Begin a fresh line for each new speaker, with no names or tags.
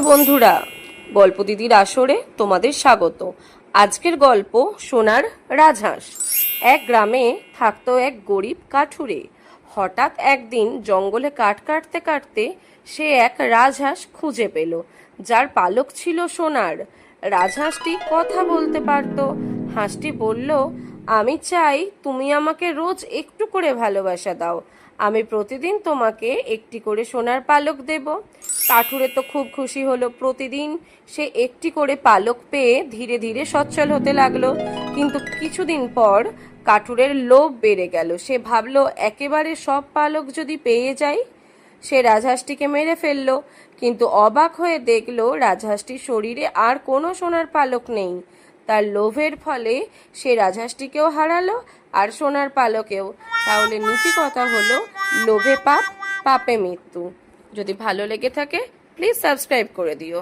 বন্ধুরা, গল্প দিদির আসরে তোমাদের স্বাগত। আজকের গল্প সোনার রাজহাঁস। এক গ্রামে থাকতো এক গরিব কাঠুরে। হঠাৎ একদিন জঙ্গলে কাঠ কাটতে কাটতে সে এক রাজহাঁস খুঁজে পেল, যার পালক ছিল সোনার। রাজহাঁসটি কথা বলতে পারতো। হাঁসটি বলল, আমি চাই তুমি আমাকে রোজ একটু করে ভালোবাসা দাও। আমি প্রতিদিন তোমাকে একটি করে সোনার পালক দেব। কাঠুরে তো খুব খুশি হলো। প্রতিদিন সে একটি করে পালক পেয়ে ধীরে ধীরে সচ্ছল হতে লাগল। কিন্তু কিছুদিন পর কাঠুরের লোভ বেড়ে গেল। সে ভাবলো, একেবারে সব পালক যদি পেয়ে যাই সে রাজহাঁসটিকে মেরে ফেলল। কিন্তু অবাক হয়ে দেখল, রাজহাঁসটির শরীরে আর কোনো সোনার পালক নেই। তার লোভের ফলে সে রাজহাঁসটিকেও হারালো আর সোনার পালকেও। তাহলে নীতি কথা হলো, লোভে পাপ, পাপে মৃত্যু। যদি ভালো লেগে থাকে প্লিজ সাবস্ক্রাইব করে দিও।